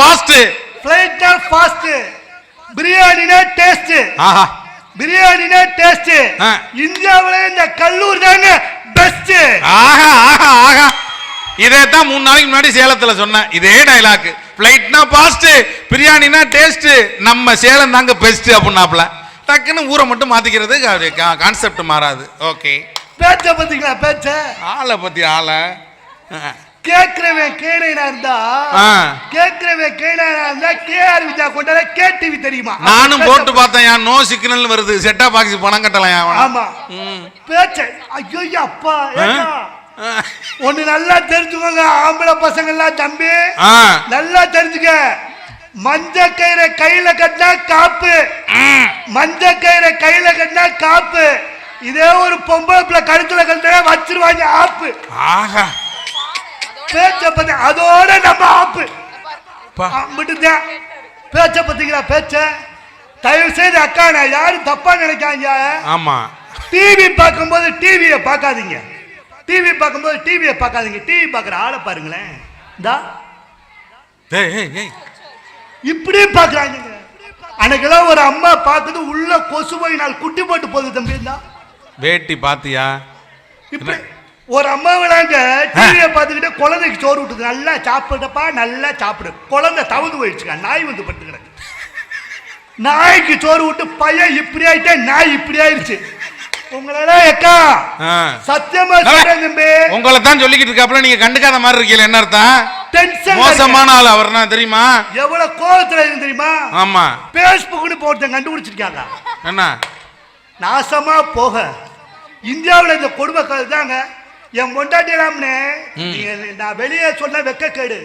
Fast ஃபிளைட்னா fast பிரியாணினா taste ஆஹா பிரியாணினா டேஸ்ட். இந்தியாவுல இந்த கல்லூர் தாங்க பெஸ்ட் ஆஹா ஆஹா ஆஹா இதே தான் மூணு நாளைக்கு முன்னாடி சேலத்துல சொன்னேன். இதே டைலாக் ஃபிளைட்னா ஃபாஸ்ட் பிரியாணினா டேஸ்ட் நம்ம சேலம் தாங்க பெஸ்ட் அப்படின்னாப்ல டக்குன்னு ஊரை மட்டும் மாத்திக்கிறது கான்செப்ட் மாறாது. ஓகே பேச்ச பாத்தீங்களா பேச்ச? ஆளை பத்தி ஆளை. கேக்குறவன் கேனைனா இருந்தா. கேக்குறவன் கேனைனா இருந்தா கேஆர் விஜயா கொண்டாட கே டிவி தெரியுமா? நானும் போட்டு பார்த்தேன் ஏன் நோ சிக்னல் வருது. செட்டா பாக்ஸ் பணம் கட்டலாம் ஆமா. பேச்ச ஐயோ அப்பா ஒண்ணு நல்லா தெரிஞ்சுக்கோங்க ஆம்பளை பசங்க எல்லாம் தம்பி நல்லா தெரிஞ்சுக்க. மஞ்ச கயிறை கையில கட்டினா காப்பு. மஞ்ச கயிறை கையில கட்டினா காப்பு. இதே ஒரு பொம்பளை பிள்ளை கழுத்துல வச்சிருவாங்க ஆப்பு. ஆஹா. பேச்ச பத்தி அதோட நம்ம ஆப்பு. விட்டுதான் பேச்ச பத்திங்களா பேச்ச. தயவு செய்து அக்கா நான் யாரும் தப்பா நினைக்காங்க ஆமா. டிவி பார்க்கும்போது டிவியை பார்க்காதீங்க. டிவி பார்க்கும்போது டிவியை பார்க்காதீங்க. டிவி பார்க்குற ஆளை பாருங்களேன். ஏய் இப்படி பார்க்குறாங்க. அன்னைக்கெல்லாம் ஒரு அம்மா பார்க்குது உள்ள கொசு போய் நாள் குட்டி போட்டு போகுது தம்பி இந்தா. வேட்டி பாத்தியா இப்படி. ஒரு அம்மா விளாங்க டிவியை பார்த்துக்கிட்டு குழந்தைக்கு சோறு விட்டுது நல்லா சாப்பிடுப்பா நல்லா சாப்பிடு. குழந்தை தவந்து போயிடுச்சுக்கா நாய் வந்து பட்டு கிடக்கு நாய்க்கு சோறு விட்டு பையன் இப்படி ஆயிட்டே நாய் இப்படி ஆயிடுச்சு உங்களால எக்கா. சத்தியமா சொல்றேன் தம்பி. உங்களை தான் சொல்லிக்கிட்டு இருக்காப்புல நீங்க கண்டுக்காத மாதிரி இருக்கீங்க என்ன அர்த்தம்? டென்ஷன் மோசமான ஆள் அவர்னா தெரியுமா? எவ்வளவு கோவத்துல இருக்கு தெரியுமா? ஆமா. பேஸ்புக்னு போட்டு கண்டுபிடிச்சிருக்காங்க. என்ன? நாசமா போக. இந்தியாவுல இந்த கொடுமை தாங்க. என் பொண்டாட்டிலாம்னு நான் வெளியே சொன்ன வெக்க கேடு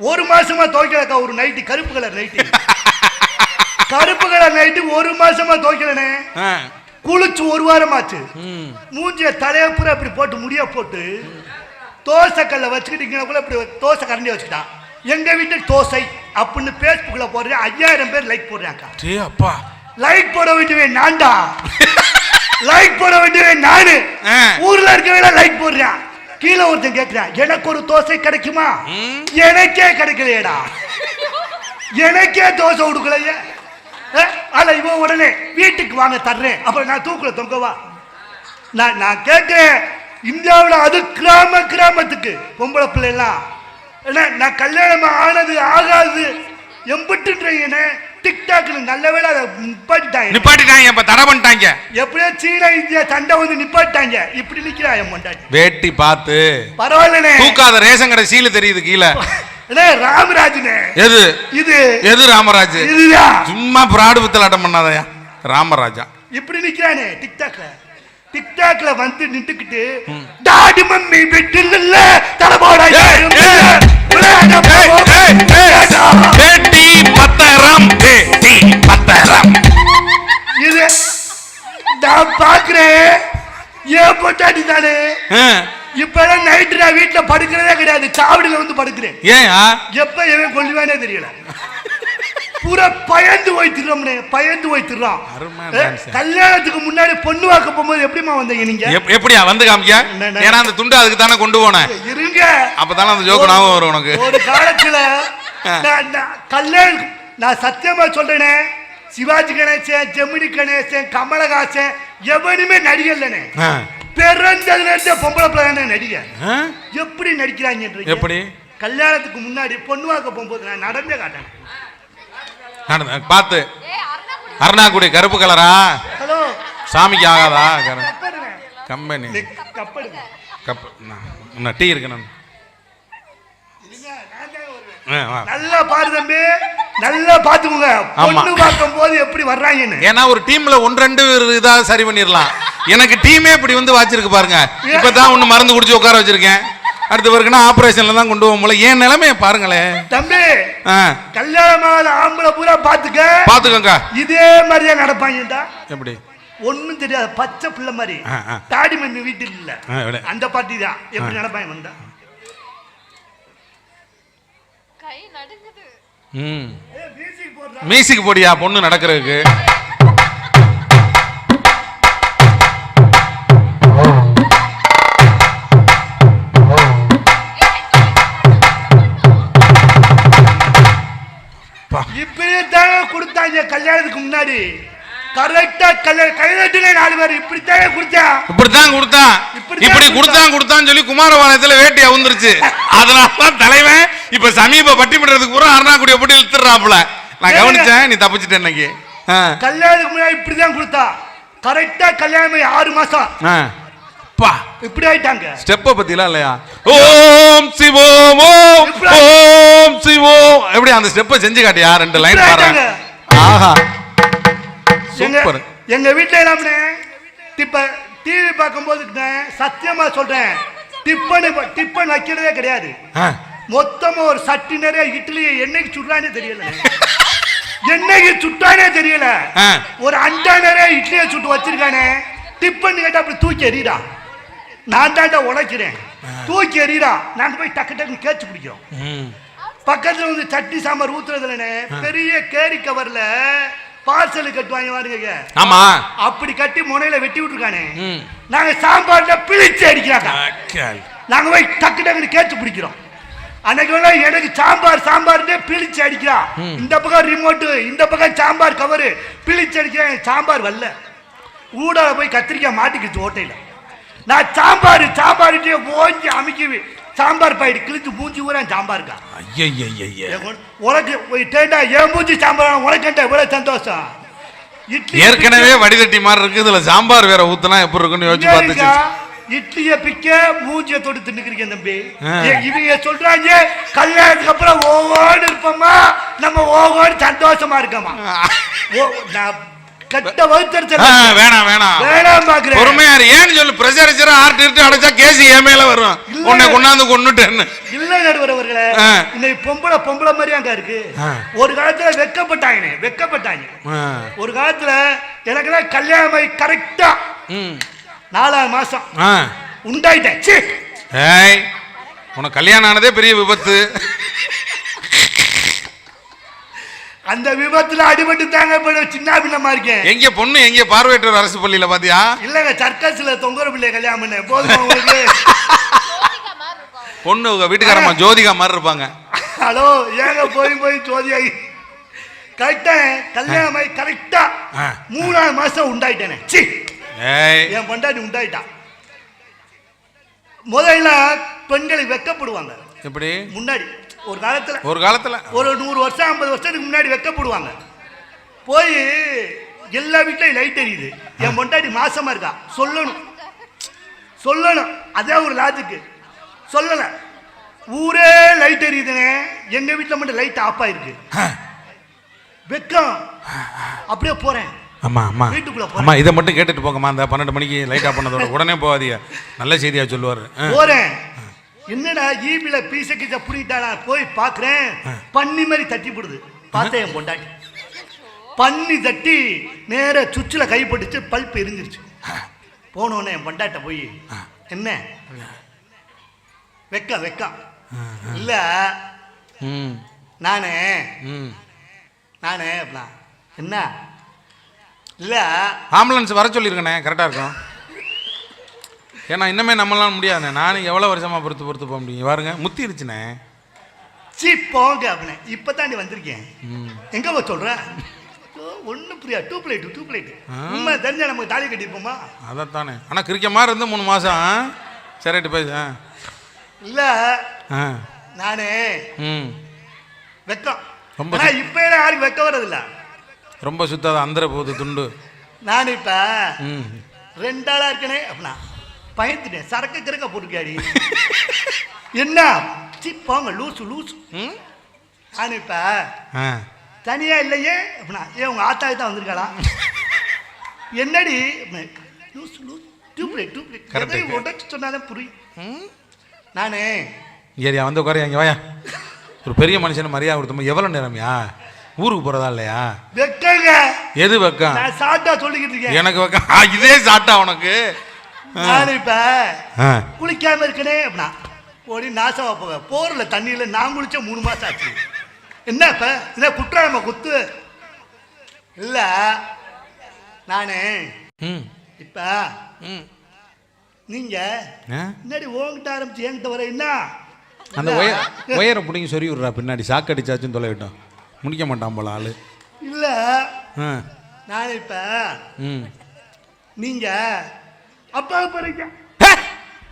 ஒரு மாசமா துவைக்கலக்கா ஒரு நைட்டு கருப்பு கலர் நைட்டு கருப்பு கலர் நைட்டு ஒரு மாசமா துவைக்கலனே. குளிச்சு ஒரு வாரமாச்சு. ம். மூஞ்சிய தலைய பூரா இப்படி போட்டு முடிய போட்டு தோசை கல்ல வச்சுக்கிட்டு கூட இப்படி தோசை கரண்டி வச்சுக்கிட்டான் எங்க வீட்டு தோசை அப்படின்னு பேஸ்புக்ல போடுறேன் ஐயாயிரம் பேர் லைக் போடுறாங்க அப்பா. லைக் போட வேண்டியவன் நான்டா. லைக் போட வேண்டியவன் நானு. ஊர்ல இருக்கவங்க லைக் போடுறான் கீழே ஒருத்தன் கேட்கிறான் எனக்கு ஒரு தோசை கிடைக்குமா. எனக்கே கிடைக்கலையேடா. எனக்கே தோசை கொடுக்கலையே அல்ல இவன் உடனே வீட்டுக்கு வாங்க தர்றேன். அப்புறம் நான் தூக்குல தொங்கவா நான் நான் கேட்கிறேன் இந்தியாவுல அது கிராம கிராமத்துக்கு. பொம்பளை பிள்ளை எல்லாம் என்ன நான் கல்யாணம் ஆனது ஆகாது. எம்பிட்டுன்றீங்கன்னு டிக்டாக்ல நல்ல வேளை அதை நிப்பாட்டிட்டாங்க. நிப்பாட்டிட்டாங்க இப்ப தடை பண்ணிட்டாங்க. எப்படியோ சீனா இந்தியா சண்டை வந்து நிப்பாட்டாங்க இப்படி நிக்கிறா என் பொண்டாட்டி. வேட்டி பார்த்து. பரவாயில்லண்ணே. தூக்காத ரேஷன் கடை சீல தெரியுது கீழே. ராமராஜ்னே எது? இது. எது ராமராஜ்? சும்மா பிராடு வித்தலாட்டம் பண்ணாதயா? ராமராஜா. இப்படி நிக்கிறானே டிக்டாக்ல டிக்டாக்ல வந்து நின்றுக்கிட்டு டாடி மம்மி வீட்டில் ஏன் பொட்டாடி தானே. இப்பெல்லாம் நைட்டு நான் வீட்டுல படுக்கிறதே கிடையாது. சாவடியில வந்து படுக்கிறேன். ஏன்யா? எப்ப எவன் கொல்லுவானே தெரியல. பூரா பயந்து போய்த்திடுறோம்னே பயந்து dance. கல்யாணத்துக்கு முன்னாடி பொண்ணு வாக்க போகும்போது எப்படிமா வந்தீங்க நீங்க? எப்- எப்படியா? வந்து காமிக்க? ஏன்னா அந்த துண்டு அதுக்கு தானே கொண்டு போனேன். இருங்க. அப்பதானே அந்த ஜோக்கு ஞாபகம் வரும் உனக்கு. ஒரு காலத்துல கல்யாணம் நான் சத்தியமா சொல்றேனே சிவாஜி கணேசன் ஜெமினி கணேசன் கமலஹாசன் எவனுமே நடிகர் இல்லனே ஆ. பிறந்ததுல இருந்தே பொம்பளை பிள்ளை நடிகர் ஆ? எப்படி நடிக்கிறாங்க எப்படி? கல்யாணத்துக்கு முன்னாடி பொண்ணு வாக்க போகும்போது நான் நடந்தே காட்டேன். நடந்து பார்த்து. அருணாக்குடி கருப்பு கலரா? ஹலோ. சாமிக்கு ஆகாதா? கம்பெனி. கப் நான் டீ இருக்கு நான் இல்லைங்க, நான் தான் வருவேன். ஆ, வா. நல்லா பாரு தம்பி. நல்லா பாத்துக்கோங்க. பொண்ணு பார்க்கும் போது எப்படி வர்றாங்கன்னு. ஏன்னா ஒரு டீம்ல ஒன்று ரெண்டு இதா சரி பண்ணிடலாம். எனக்கு டீமே இப்படி வந்து வாச்சிருக்கு பாருங்க. இப்பதான் ஒண்ணு மருந்து குடிச்சு உட்கார வச்சிருக்கேன். அடுத்து பிறகுனா ஆபரேஷன்ல தான் கொண்டு போக முடியல என் நிலைமைய பாருங்களேன் தம்பி கல்யாணமான ஆம்பளை பூரா பாத்துக்க பாத்துக்கோங்க இதே மாதிரியே நடப்பாங்கடா. எப்படி? ஒண்ணும் தெரியாது. பச்சை பிள்ளை மாதிரி. தாடி மம்மி வீட்டில் இல்ல. அந்த பாட்டி தான். எப்படி நடப்பாங்க வந்தா? கை நடுங்குது. மியூசிக் போடியா பொண்ணு நடக்கிறதுக்கு? இப்படியே தாங்க கொடுத்தாங்க கல்யாணத்துக்கு முன்னாடி. கரெக்டா கல்யாணம் கைதட்டிலே நாலு பேர் இப்படித்தான் கொடுத்தான் இப்படித்தான் இப்படி கொடுத்தான் கொடுத்தான்னு சொல்லி குமாரபாளையத்துல வேட்டி அவுந்துருச்சு. அதனாலதான் தலைவன் இப்ப சமீப பட்டிமன்றத்துக்கு பூரா அருணாக்குடிய போட்டு இழுத்துறாப்புல நான் கவனிச்சேன் நீ தப்பிச்சிட்ட இன்னைக்கு. கல்யாணத்துக்கு முன்னாடி இப்படி தான் கொடுத்தா. கரெக்டா கல்யாணம் ஆறு மாசம். இப்படி ஆயிட்டாங்க. ஸ்டெப்ப பத்திலாம் இல்லையா? ஓம் சிவோம் ஓம் ஓம் சிவோம். எப்படி அந்த ஸ்டெப்பை செஞ்சு காட்டியா? ரெண்டு லைன் பாருங்க. ஆஹா. சூப்பர். எங்க வீட்டுல எல்லாமே இப்ப டிவி பார்க்கும்போது சத்தியமா சொல்றேன். டிப்பன் டிப்பன் வைக்கிறதே கிடையாது. மொத்தமா ஒரு சட்டி நிறைய இட்லி என்னைக்கு சுடுறானே தெரியல. என்னைக்கு சுட்டானே தெரியல. ஒரு அண்டா நிறைய இட்லியை சுட்டு வச்சிருக்கானே. டிப்பன் கேட்டா அப்படி தூக்கி எறிடா நான் தாண்டா உழைக்கிறேன். தூக்கி எறிடா நாங்க போய் டக்கு டக்குன்னு கேச்சு பிடிக்கிறோம் ம். பக்கத்துல வந்து சட்னி சாம்பார் ஊத்துறதுலனே பெரிய கேரி கவர்ல பார்சல் கட்டுவாங்க பாருங்க ஆமா. அப்படி கட்டி முனையில வெட்டி விட்டுருக்கானே. நாங்க சாம்பார்ல பிழிச்சு அடிக்கிறாங்க. நாங்க போய் டக்கு டக்குன்னு கேட்டு பிடிக்கிறோம். அன்னைக்கு எனக்கு சாம்பார் சாம்பார்னே பிழிச்சு அடிக்கிறான் இந்த பக்கம் ரிமோட்டு இந்த பக்கம் சாம்பார் கவரு பிழிச்சு அடிக்கிறேன் சாம்பார் வரல. ஊடால போய் கத்திரிக்காய் மாட்டிக்கிச்சு ஓட்டையில. நான் சாம்பார் சாம்பார்ட்டே ஓஞ்சி அமைக்கி சாம்பார் பாயிட்டு கிழிச்சு மூஞ்சி ஊரா சாம்பாருக்கா. உனக்கு டேண்டா என் மூஞ்சி சாம்பார் உனக்கு எவ்வளவு சந்தோஷம்? இட்லி ஏற்கனவே வடிதட்டி மாதிரி இருக்கு இதுல சாம்பார் வேற ஊத்துனா எப்படி இருக்குன்னு யோசிச்சு பார்த்துச்சு. இட்லிய பிக்க மூஞ்சிய தொட்டு தின்னுக்கிறீங்க தம்பி. இவங்க சொல்றாங்க கல்யாணத்துக்கு அப்புறம் ஓவோடு இருப்போமா? நம்ம ஓவோடு சந்தோஷமா இருக்கோமா? ஓ, நான் கட்ட வகுத்தறிச்சல் வேணாம் வேணாம் வேணாம் பாக்குறேன் பொறுமையா. ஏன்னு சொல்லு பிரஷர் வச்சு ஆர்ட் இட்டு அடைச்சா கேஸ் என் மேல வரும். உன்னை கொண்டாந்து கொன்னுட்டேன்னு இல்ல நடுவர் அவர்களே ஆ. இன்னைக்கு பொம்பளை பொம்பளை மாதிரி அங்க இருக்கு. ஒரு காலத்துல வெக்கப்பட்டாங்க வெக்கப்பட்டாங்க. ஒரு காலத்துல எனக்குலாம் கல்யாணம் கரெக்டா ம். நாலாவது மாசம். உண்டாயிட்டேன் உனக்கு கல்யாணம் ஆனதே பெரிய விபத்து அந்த விபத்துல அடிபட்டு தாங்க இப்ப சின்ன பின்னமா இருக்கேன். எங்க பொண்ணு எங்க பார்வையற்றோர் அரசு பள்ளியில பாத்தியா? இல்லங்க சர்க்கஸ்ல தொங்குற பிள்ளைய கல்யாணம் பண்ண போதுமா உங்களுக்கு? பொண்ணு உங்க வீட்டுக்காரம்மா ஜோதிகா மாதிரி இருப்பாங்க. ஹலோ ஏங்க போய் போய் சோதியாகி கரெக்டா கல்யாணம் கரெக்டா. மூணாவது மாசம் உண்டாயிட்டேனே. சி. என் பொண்டாட்டி உண்டாயிட்டான் முதல்ல பெண்களுக்கு வெக்கப்படுவாங்க. எப்படி? முன்னாடி. ஒரு காலத்துல ஒரு காலத்துல. ஒரு நூறு வருஷம் ஐம்பது வருஷத்துக்கு முன்னாடி வெக்கப்படுவாங்க. போய் எல்லா வீட்லயும் லைட் எரியுது. என் பொண்டாட்டி மாசமா இருக்கா? சொல்லணும். சொல்லணும். அதே ஒரு லாஜிக்கு சொல்லல. ஊரே லைட் எரியுதுனே எங்க வீட்ல மட்டும் லைட் ஆஃப் ஆயிருக்கு. வெக்கம். அப்படியே போறேன். ஆமா ஆமா வீட்டுக்குள்ள. அம்மா இதை மட்டும் கேட்டுட்டு போங்கம்மா. அந்த பன்னெண்டு மணிக்கு லைட் ஆஃப் பண்ணதோட உடனே போகாதீங்க. நல்ல செய்தியா சொல்லுவாரு. போறேன். என்னடா ஈபில பீச கீச புடிட்டானா போய் பாக்குறேன். பன்னி மாதிரி தட்டி போடுது. பார்த்தேன் என் பொண்டாட்டி. பன்னி தட்டி நேர சுவிட்சில் கை போட்டுச்சு பல்ப் எரிஞ்சிருச்சு. போனோடனே என் பொண்டாட்ட போய் என்ன? வெக்க வெக்கம் இல்ல. நானே. நானே அப்படின்னா என்ன? இல்ல. ஆம்புலன்ஸ் வர சொல்லியிருக்கண்ணே கரெக்டாக இருக்கும். ஏன்னா இன்னமே நம்மளால முடியாதுண்ணே. நானும் எவ்வளோ வருஷமா பொறுத்து பொறுத்து போக முடியும். பாருங்க முத்திருச்சுண்ணே. சீ போங்க அப்படின்னு இப்போ தாண்டி வந்திருக்கேன். எங்க போய் சொல்ற? ஒன்றும் புரியா. Two plate two plate. உண்மை தெரிஞ்சா நமக்கு தாலி கட்டிப்போமா? அதைத்தானே. ஆனால் கிரிக்க மாதிரி இருந்து மூணு மாதம் சரிட்டு பேச இல்ல நானே வெக்கம். ரொம்ப இப்ப யாருக்கு வெக்க வர்றதில்ல. ரொம்ப சுத்தாத அந்தர போகுது துண்டு. நான் இப்ப ம். ரெண்டாளா இருக்கனே அப்படின்னா. பயந்துட்டேன். சரக்கு கிரக்க போட்டுக்காடி என்ன? சி போங்க லூசு லூசு. ம்? நான் இப்ப ஆ. தனியா இல்லையே? அப்படின்னா ஏன் உங்க ஆத்தாக்கு தான் வந்திருக்காளா? என்னடி? லூசு லூசு. டூப்ளேட் டூப்ளேட் உடச்சு சொன்னாதான் புரியும் நானே. ஏரியா வந்து உட்காரு இங்கே வாயா. ஒரு பெரிய மனுஷன் மரியாதை கொடுத்தோம் எவ்வளோ நேரம்யா? ஊருக்கு போகிறதா இல்லையா? வெக்கங்க. எது வெக்கம்? சாட்டா சொல்லிக்கிட்டு இருக்கேன். எனக்கு வெக்கம். இதே சாட்டா உனக்கு. நான் இப்ப. குளிக்காம இருக்கனே அப்படின்னா ஓடி நாசமா போக. போர்ல தண்ணியில நான் குளிச்ச மூணு மாசம் ஆச்சு. என்ன இப்ப? இத குற்றாலம குத்து? இல்ல. நானு. ம். இப்ப ம். நீங்க? முன்னாடி ஓங்கிட்ட ஆரம்பிச்சு என்கிட்ட வர என்ன? அந்த ஒயர் ஒயரை பிடிங்கி சொறி விட்றா பின்னாடி. சாக்கு அடிச்சாச்சுன்னு தொலைவிட்டோம் முடிக்க மாட்டான் போல ஆளு. இல்ல. நான் இப்ப ம். நீங்க அப்பா போறீங்க